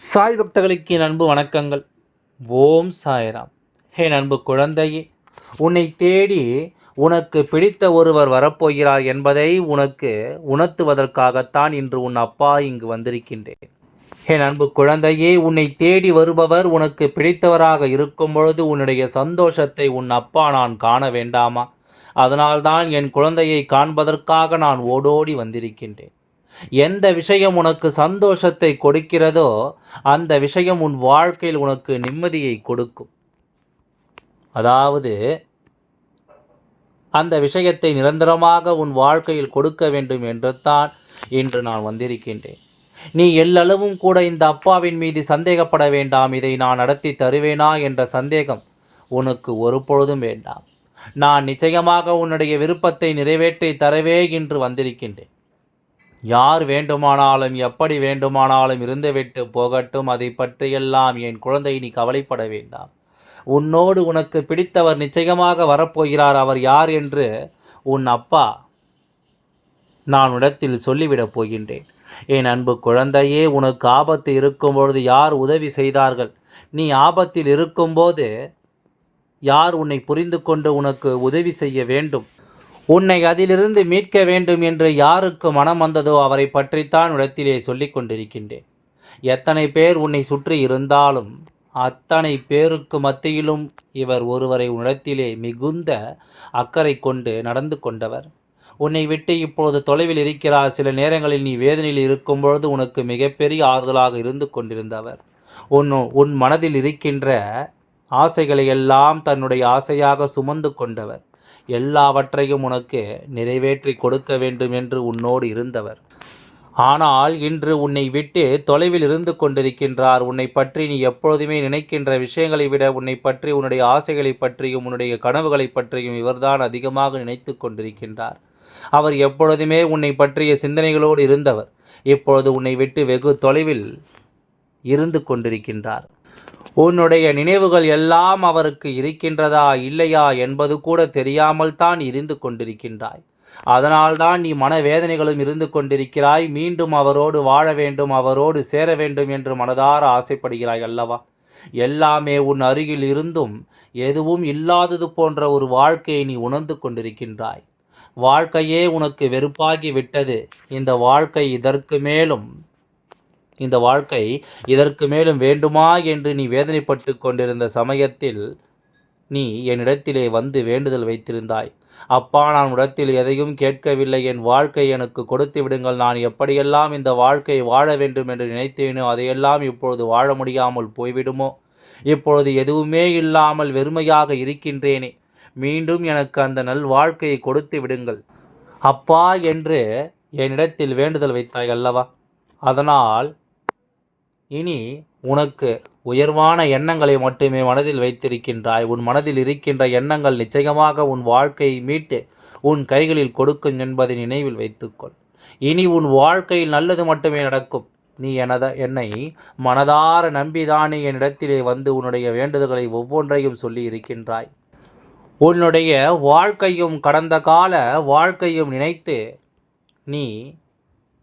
சாய் பக்தர்களுக்கு என் அன்பு வணக்கங்கள். ஓம் சாய்ராம். என் அன்பு குழந்தையே உன்னை தேடி உனக்கு பிடித்த ஒருவர் வரப்போகிறார் என்பதை உனக்கு உணர்த்துவதற்காகத்தான் இன்று உன் அப்பா இங்கு வந்திருக்கின்றேன். என் அன்பு குழந்தையே உன்னை தேடி வருபவர் உனக்கு பிடித்தவராக இருக்கும் பொழுது உன்னுடைய சந்தோஷத்தை உன் அப்பா நான் காண வேண்டாமா? அதனால்தான் என் குழந்தையை காண்பதற்காக நான் ஓடோடி வந்திருக்கின்றேன். எந்த விஷயம் உனக்கு சந்தோஷத்தை கொடுக்கிறதோ அந்த விஷயம் உன் வாழ்க்கையில் உனக்கு நிம்மதியை கொடுக்கும். அதாவது அந்த விஷயத்தை நிரந்தரமாக உன் வாழ்க்கையில் கொடுக்க வேண்டும் என்று தான் இன்று நான் வந்திருக்கின்றேன். நீ எல்லளவும் கூட இந்த அப்பாவின் மீது சந்தேகப்பட வேண்டாம். இதை நான் நடத்தி தருவேனா என்ற சந்தேகம் உனக்கு ஒருபொழுதும் வேண்டாம். நான் நிச்சயமாக உன்னுடைய விருப்பத்தை நிறைவேற்றி தரவே என்று வந்திருக்கின்றேன். யார் வேண்டுமானாலும் எப்படி வேண்டுமானாலும் இருந்துவிட்டு போகட்டும் அதை பற்றியெல்லாம் என் குழந்தை நீ கவலைப்பட வேண்டாம். உன்னோடு உனக்கு பிடித்தவர் நிச்சயமாக வரப்போகிறார் அவர் யார் என்று உன் அப்பா நான் இடத்தில் சொல்லிவிடப் போகின்றேன். என் அன்பு குழந்தையே உனக்கு ஆபத்து இருக்கும்பொழுது யார் உதவி செய்தார்கள்? நீ ஆபத்தில் இருக்கும்போது யார் உன்னை புரிந்து கொண்டு உனக்கு உதவி செய்ய வேண்டும்? உன்னை அதிலிருந்து மீட்க வேண்டும் என்று யாருக்கு மனம் வந்ததோ அவரை பற்றித்தான் இடத்திலே சொல்லிக் கொண்டிருக்கின்றேன். எத்தனை பேர் உன்னை சுற்றி இருந்தாலும் அத்தனை பேருக்கு மத்தியிலும் இவர் ஒருவரை உன்னிடத்திலே மிகுந்த அக்கறை கொண்டு நடந்து கொண்டவர். உன்னை விட்டு இப்பொழுது தொலைவில் இருக்கிறார். சில நேரங்களில் நீ வேதனையில் இருக்கும் பொழுது உனக்கு மிகப்பெரிய ஆறுதலாக இருந்து கொண்டிருந்தவர். உன் உன் மனதில் இருக்கின்ற ஆசைகளை எல்லாம் தன்னுடைய ஆசையாக சுமந்து கொண்டவர். எல்லாவற்றையும் உனக்கு நிறைவேற்றி கொடுக்க வேண்டும் என்று உன்னோடு இருந்தவர். ஆனால் இன்று உன்னை விட்டு தொலைவில் இருந்து கொண்டிருக்கின்றார். உன்னை பற்றி நீ எப்பொழுதுமே நினைக்கின்ற விஷயங்களை விட உன்னை பற்றி உன்னுடைய ஆசைகளை பற்றியும் உன்னுடைய கனவுகளை பற்றியும் இவர்தான் அதிகமாக நினைத்து கொண்டிருக்கின்றார். அவர் எப்பொழுதுமே உன்னை பற்றிய சிந்தனைகளோடு இருந்தவர். இப்பொழுது உன்னை விட்டு வெகு தொலைவில் இருந்து கொண்டிருக்கின்றார். உன்னுடைய நினைவுகள் எல்லாம் அவருக்கு இருக்கின்றதா இல்லையா என்பது கூட தெரியாமல் தான் இருந்து கொண்டிருக்கின்றாய். அதனால்தான் நீ மனவேதனைகளும் இருந்து கொண்டிருக்கிறாய். மீண்டும் அவரோடு வாழ வேண்டும் அவரோடு சேர வேண்டும் என்று மனதார ஆசைப்படுகிறாய் அல்லவா? எல்லாமே உன் அருகில் இருந்தும் எதுவும் இல்லாதது போன்ற ஒரு வாழ்க்கையை நீ உணர்ந்து கொண்டிருக்கின்றாய். வாழ்க்கையே உனக்கு வெறுப்பாகி விட்டது. இந்த வாழ்க்கை இதற்கு மேலும் இந்த வாழ்க்கை இதற்கு மேலும் வேண்டுமா என்று நீ வேதனைப்பட்டு கொண்டிருந்த சமயத்தில் நீ என்னிடத்திலே வந்து வேண்டுதல் வைத்திருந்தாய். அப்பா நான் இடத்தில் எதையும் கேட்கவில்லை. என் வாழ்க்கை எனக்கு கொடுத்து விடுங்கள். நான் எப்படியெல்லாம் இந்த வாழ்க்கையை வாழ வேண்டும் என்று நினைத்தேனோ அதையெல்லாம் இப்பொழுது வாழ முடியாமல் போய்விடுமோ? இப்பொழுது எதுவுமே இல்லாமல் வெறுமையாக இருக்கின்றேனே. மீண்டும் எனக்கு அந்த நல் வாழ்க்கையை கொடுத்து விடுங்கள். அப்பா என்று என்னிடத்தில் வேண்டுதல் வைத்தாய் அல்லவா? அதனால் இனி உனக்கு உயர்வான எண்ணங்களை மட்டுமே மனதில் வைத்திருக்கின்றாய். உன் மனதில் இருக்கின்ற எண்ணங்கள் நிச்சயமாக உன் வாழ்க்கையை மீட்டு உன் கைகளில் கொடுக்கும் என்பதை நினைவில் வைத்துக்கொள். இனி உன் வாழ்க்கையில் நல்லது மட்டுமே நடக்கும். நீ எனத என்னை மனதார நம்பிதானே என்னிடத்திலே வந்து உன்னுடைய வேண்டுதல்களை ஒவ்வொன்றையும் சொல்லி இருக்கின்றாய். உன்னுடைய வாழ்க்கையும் கடந்த கால வாழ்க்கையும் நினைத்து நீ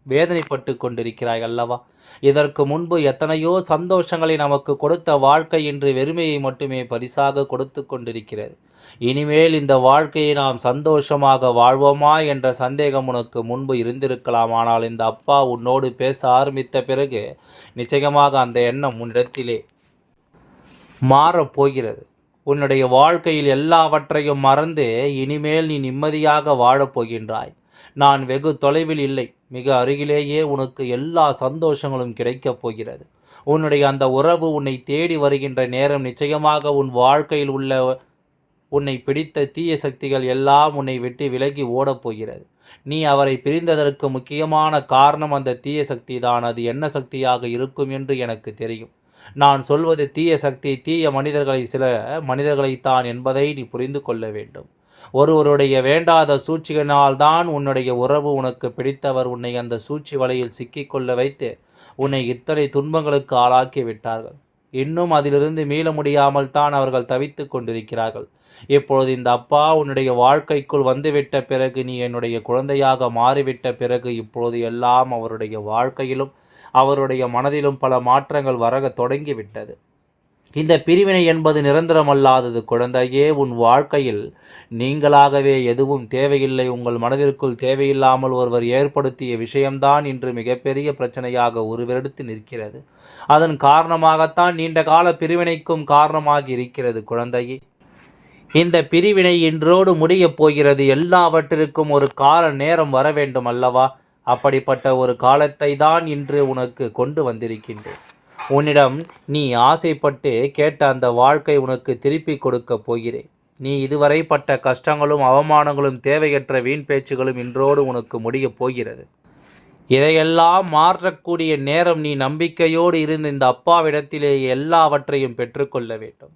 வேதனைப்பட்டு கொண்டிருக்கிறாய் அல்லவா? இதற்கு முன்பு எத்தனையோ சந்தோஷங்களை நமக்கு கொடுத்த வாழ்க்கை இன்று வெறுமையை மட்டுமே பரிசாக கொடுத்து கொண்டிருக்கிறது. இனிமேல் இந்த வாழ்க்கையை நாம் சந்தோஷமாக வாழ்வோமா என்ற சந்தேகம் உனக்கு முன்பு இருந்திருக்கலாம். ஆனால் இந்த அப்பா உன்னோடு பேச ஆரம்பித்த பிறகு நிச்சயமாக அந்த எண்ணம் உன்னிடத்திலே மாறப்போகிறது உன்னுடைய வாழ்க்கையில் எல்லாவற்றையும் மறந்து இனிமேல் நீ நிம்மதியாக வாழப்போகின்றாய் நான் வெகு தொலைவில் இல்லை. மிக அருகிலேயே உனக்கு எல்லா சந்தோஷங்களும் கிடைக்கப் போகிறது. உன்னுடைய அந்த உறவு உன்னை தேடி வருகின்ற நேரம் நிச்சயமாக உன் வாழ்க்கையில் உள்ள உன்னை பிடித்த தீய சக்திகள் எல்லாம் உன்னை விட்டு விலகி ஓடப் போகிறது. நீ அவரை பிரிந்ததற்கு முக்கியமான காரணம் அந்த தீய சக்தி தான் அது என்ன சக்தியாக இருக்கும் என்று எனக்கு தெரியும். நான் சொல்வது தீய சக்தி தீய மனிதர்களை சில மனிதர்களைத்தான் என்பதை நீ புரிந்து கொள்ள வேண்டும். ஒருவருடைய வேண்டாத சூழ்ச்சிகளினால்தான் உன்னுடைய உறவு உனக்கு பிடித்தவர். உன்னை அந்த சூழ்ச்சி வலையில் சிக்கிக்கொள்ள வைத்து உன்னை இத்தனை துன்பங்களுக்கு ஆளாக்கி விட்டார்கள். இன்னும் அதிலிருந்து மீள முடியாமல் தான் அவர்கள் தவித்து கொண்டிருக்கிறார்கள். இப்பொழுது இந்த அப்பா உன்னுடைய வாழ்க்கைக்குள் வந்துவிட்ட பிறகு நீ என்னுடைய குழந்தையாக மாறிவிட்ட பிறகு இப்பொழுது எல்லாம் அவருடைய வாழ்க்கையிலும் அவருடைய மனதிலும் பல மாற்றங்கள் வரக தொடங்கிவிட்டது. இந்த பிரிவினை என்பது நிரந்தரமல்லாதது. குழந்தையே உன் வாழ்க்கையில் நீங்களாகவே எதுவும் தேவையில்லை. உங்கள் மனதிற்குள் தேவையில்லாமல் ஒருவர் ஏற்படுத்திய விஷயம்தான் இன்று மிகப்பெரிய பிரச்சனையாக உருவெடுத்து நிற்கிறது. அதன் காரணமாகத்தான் நீண்ட கால பிரிவினைக்கும் காரணமாகி இருக்கிறது குழந்தையே. இந்த பிரிவினை இன்றோடு முடியப் போகிறது. எல்லாவற்றிற்கும் ஒரு கால நேரம் வர வேண்டும் அல்லவா? அப்படிப்பட்ட ஒரு காலத்தை தான் இன்று உனக்கு கொண்டு வந்திருக்கின்றேன். உன்னிடம் நீ ஆசைப்பட்டு கேட்ட அந்த வாழ்க்கை உனக்கு திருப்பி கொடுக்கப் போகிறேன். நீ இதுவரை பட்ட கஷ்டங்களும் அவமானங்களும் தேவையற்ற வீண் பேச்சுகளும் இன்றோடு உனக்கு முடியப் போகிறது. இதையெல்லாம் மாற்றக்கூடிய நேரம் நீ நம்பிக்கையோடு இருந்து இந்த அப்பாவிடத்திலே எல்லாவற்றையும் பெற்றுக்கொள்ள வேண்டும்.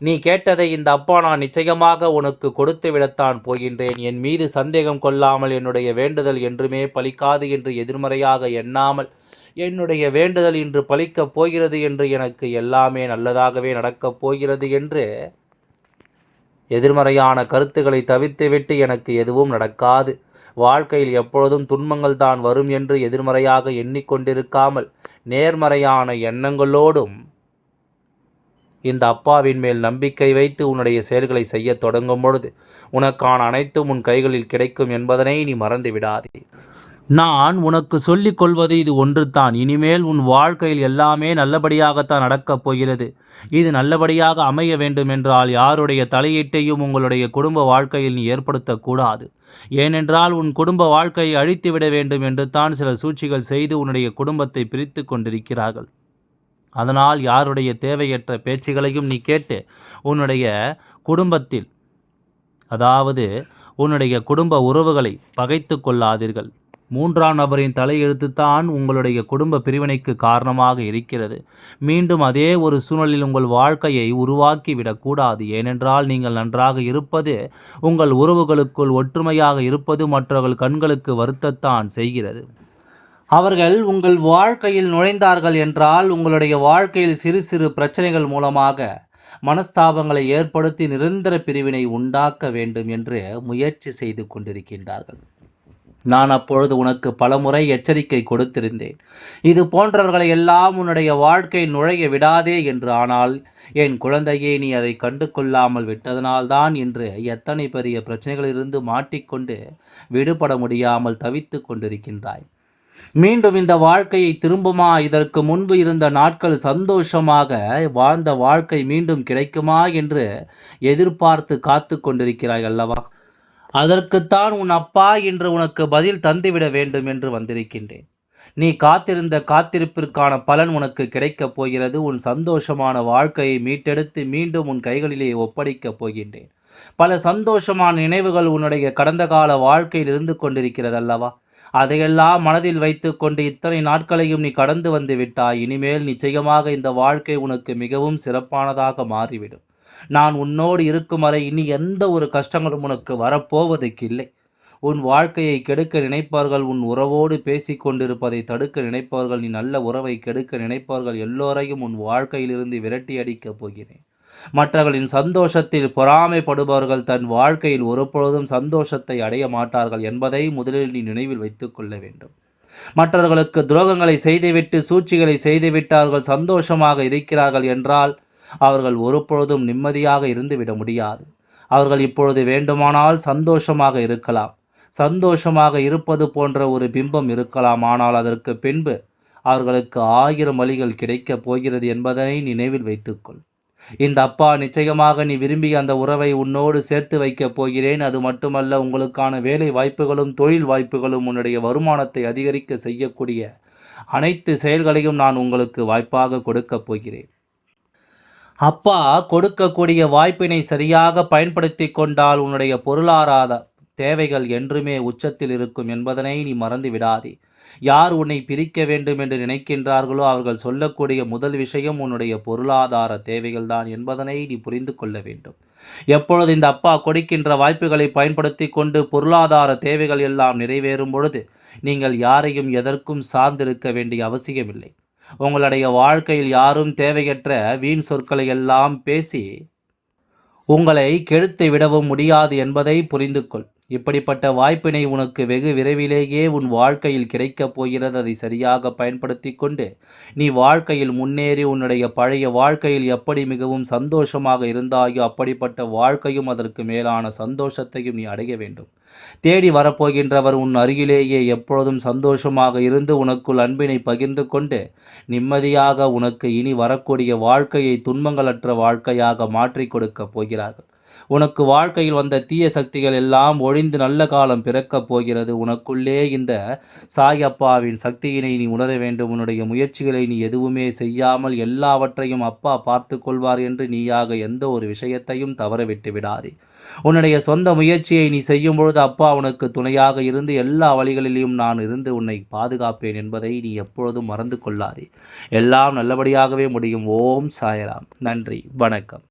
நீ கேட்டதை இந்த அப்பா நான் நிச்சயமாக உனக்கு கொடுத்து விடத்தான் போகின்றேன். என் மீது சந்தேகம் கொள்ளாமல் என்னுடைய வேண்டுதல் என்றுமே பலிக்காது என்று எதிர்மறையாக எண்ணாமல் என்னுடைய வேண்டுதல் இன்று பலிக்கப் போகிறது என்று எனக்கு எல்லாமே நல்லதாகவே நடக்கப் போகிறது என்று எதிர்மறையான கருத்துக்களை தவிர்த்துவிட்டு எனக்கு எதுவும் நடக்காது. வாழ்க்கையில் எப்பொழுதும் துன்பங்கள் தான் வரும் என்று எதிர்மறையாக எண்ணிக்கொண்டிருக்காமல் நேர்மறையான எண்ணங்களோடும் இந்த அப்பாவின் மேல் நம்பிக்கை வைத்து உன்னுடைய செயல்களை செய்ய தொடங்கும் பொழுது உனக்கான அனைத்தும் உன் கைகளில் கிடைக்கும் என்பதனை நீ மறந்து விடாதே நான் உனக்கு சொல்லிக் கொள்வது இது ஒன்றுதான். இனிமேல் உன் வாழ்க்கையில் எல்லாமே நல்லபடியாகத்தான் நடக்கப் போகிறது. இது நல்லபடியாக அமைய வேண்டுமென்றால் யாருடைய தலையீட்டையும் உங்களுடைய குடும்ப வாழ்க்கையில் நீ ஏற்படுத்தக்கூடாது. ஏனென்றால் உன் குடும்ப வாழ்க்கையை அழித்துவிட வேண்டும் என்று தான் சில சூழ்ச்சிகள் செய்து உன்னுடைய குடும்பத்தை பிரித்து கொண்டிருக்கிறார்கள். அதனால் யாருடைய தேவையற்ற பேச்சுகளையும் நீ கேட்டு உன்னுடைய குடும்பத்தில் அதாவது உன்னுடைய குடும்ப உறவுகளை பகைத்து கொள்ளாதீர்கள். மூன்றாம் நபரின் தலையெழுத்துத்தான் உங்களுடைய குடும்ப பிரிவினைக்கு காரணமாக இருக்கிறது. மீண்டும் அதே ஒரு சூழலில் உங்கள் வாழ்க்கையை உருவாக்கி விடக்கூடாது ஏனென்றால் நீங்கள் நன்றாக இருப்பது உங்கள் உறவுகளுக்குள் ஒற்றுமையாக இருப்பது மற்றவர்கள் கண்களுக்கு வருத்தத்தான் செய்கிறது. அவர்கள் உங்கள் வாழ்க்கையில் நுழைந்தார்கள் என்றால் உங்களுடைய வாழ்க்கையில் சிறு சிறு பிரச்சனைகள் மூலமாக மனஸ்தாபங்களை ஏற்படுத்தி நிரந்தர பிரிவினை உண்டாக்க வேண்டும் என்று முயற்சி செய்து கொண்டிருக்கின்றார்கள். நான் அப்பொழுது உனக்கு பலமுறை எச்சரிக்கை கொடுத்திருந்தேன். இது போன்றவர்களை எல்லாம் உன்னுடைய வாழ்க்கை நுழைய விடாதே என்று. ஆனால் என் குழந்தையே நீ அதை கண்டு கொள்ளாமல் விட்டதனால்தான் இன்று எத்தனை பெரிய பிரச்சனைகளிலிருந்து மாட்டிக்கொண்டு விடுபட முடியாமல் தவித்து கொண்டிருக்கின்றாய். மீண்டும் இந்த வாழ்க்கையை திரும்புமா? இதற்கு முன்பு இருந்த நாட்கள் சந்தோஷமாக வாழ்ந்த வாழ்க்கை மீண்டும் கிடைக்குமா என்று எதிர்பார்த்து காத்து கொண்டிருக்கிறாய் அல்லவா? அதற்குத்தான் உன் அப்பா என்று உனக்கு பதில் தந்துவிட வேண்டும் என்று வந்திருக்கின்றேன். நீ காத்திருந்த காத்திருப்பிற்கான பலன் உனக்கு கிடைக்கப் போகிறது. உன் சந்தோஷமான வாழ்க்கையை மீட்டெடுத்து மீண்டும் உன் கைகளிலே ஒப்படைக்கப் போகின்றேன். பல சந்தோஷமான நினைவுகள் உன்னுடைய கடந்த கால வாழ்க்கையில் இருந்து கொண்டிருக்கிறது அல்லவா? அதையெல்லாம் மனதில் வைத்து கொண்டு இத்தனை நாட்களையும் நீ கடந்து வந்து விட்டாய். இனிமேல் நிச்சயமாக இந்த வாழ்க்கை உனக்கு மிகவும் சிறப்பானதாக மாறிவிடும். நான் உன்னோடு இருக்கும் வரை இனி எந்த ஒரு கஷ்டங்களும் உனக்கு வரப்போவதற்கு இல்லை உன் வாழ்க்கையை கெடுக்க நினைப்பவர்கள் உன் உறவோடு பேசி கொண்டிருப்பதை தடுக்க நினைப்பவர்கள் நீ நல்ல உறவை கெடுக்க நினைப்பவர்கள் எல்லோரையும் உன் வாழ்க்கையிலிருந்து விரட்டி அடிக்கப் போகிறேன். மற்றவர்களின் சந்தோஷத்தில் பொறாமைப்படுபவர்கள் தன் வாழ்க்கையில் ஒருபொழுதும் சந்தோஷத்தை அடைய மாட்டார்கள் என்பதை முதலில் நீ நினைவில் வைத்துக் கொள்ள வேண்டும். மற்றவர்களுக்கு துரோகங்களை செய்துவிட்டு சூழ்ச்சிகளை செய்துவிட்டார்கள் சந்தோஷமாக இருக்கிறார்கள் என்றால் அவர்கள் ஒருபொழுதும் நிம்மதியாக இருந்துவிட முடியாது. அவர்கள் இப்பொழுது வேண்டுமானால் சந்தோஷமாக இருக்கலாம். சந்தோஷமாக இருப்பது போன்ற ஒரு பிம்பம் இருக்கலாம். ஆனால் அதற்கு பின்பு அவர்களுக்கு ஆயிரம் வழிகள் கிடைக்கப் போகிறது என்பதனை நினைவில் வைத்துக்கொள். இந்த அப்பா நிச்சயமாக நீ விரும்பிய அந்த உறவை உன்னோடு சேர்த்து வைக்கப் போகிறேன். அது மட்டுமல்ல உங்களுக்கான வேலை வாய்ப்புகளும் தொழில் வாய்ப்புகளும் உன்னுடைய வருமானத்தை அதிகரிக்க செய்யக்கூடிய அனைத்து செயல்களையும் நான் உங்களுக்கு வாய்ப்பாக கொடுக்கப் போகிறேன். அப்பா கொடுக்கக்கூடிய வாய்ப்பினை சரியாக பயன்படுத்தி கொண்டால் உன்னுடைய பொருளாதார தேவைகள் என்றுமே உச்சத்தில் இருக்கும் என்பதனை நீ மறந்து விடாதே. யார் உன்னை பிரிக்க வேண்டும் என்று நினைக்கின்றார்களோ அவர்கள் சொல்லக்கூடிய முதல் விஷயம் உன்னுடைய பொருளாதார தேவைகள் தான் என்பதனை நீ புரிந்து கொள்ள வேண்டும். எப்பொழுது இந்த அப்பா கொடுக்கின்ற வாய்ப்புகளை பயன்படுத்தி கொண்டு பொருளாதார தேவைகள் எல்லாம் நிறைவேறும் பொழுது நீங்கள் யாரையும் எதற்கும் சார்ந்திருக்க வேண்டிய அவசியமில்லை. உங்களுடைய வாழ்க்கையில் யாரும் தேவையற்ற வீண் சொற்களை எல்லாம் பேசி உங்களை கெடுத்து விடவும் முடியாது என்பதை புரிந்து கொள் இப்படிப்பட்ட வாய்ப்பினை உனக்கு வெகு விரைவிலேயே உன் வாழ்க்கையில் கிடைக்கப் போகிறது. அதை சரியாக பயன்படுத்தி கொண்டு நீ வாழ்க்கையில் முன்னேறி உன்னுடைய பழைய வாழ்க்கையில் எப்படி மிகவும் சந்தோஷமாக இருந்தாயோ அப்படிப்பட்ட வாழ்க்கையும் அதற்கு மேலான சந்தோஷத்தையும் நீ அடைய வேண்டும். தேடி வரப்போகின்றவர் உன் அருகிலேயே எப்பொழுதும் சந்தோஷமாக இருந்து உனக்குள் அன்பினை பகிர்ந்து கொண்டு நிம்மதியாக உனக்கு இனி வரக்கூடிய வாழ்க்கையை துன்பங்களற்ற வாழ்க்கையாக மாற்றிக் கொடுக்கப் போகிறார்கள். உனக்கு வாழ்க்கையில் வந்த தீய சக்திகள் எல்லாம் ஒழிந்து நல்ல காலம் பிறக்கப் போகிறது. உனக்குள்ளே இந்த சாயப்பாவின் சக்தியினை நீ உணர வேண்டும். உன்னுடைய முயற்சிகளை நீ எதுவுமே செய்யாமல் எல்லாவற்றையும் அப்பா பார்த்து கொள்வார் என்று நீயாக எந்த ஒரு விஷயத்தையும் தவற விட்டு விடாதே. உன்னுடைய சொந்த முயற்சியை நீ செய்யும் பொழுது அப்பா உனக்கு துணையாக இருந்து எல்லா வழிகளிலும் நான் இருந்து உன்னை பாதுகாப்பேன் என்பதை நீ எப்பொழுதும் மறந்து கொள்ளாதே. எல்லாம் நல்லபடியாகவே முடியும். ஓம் சாயராம். நன்றி. வணக்கம்.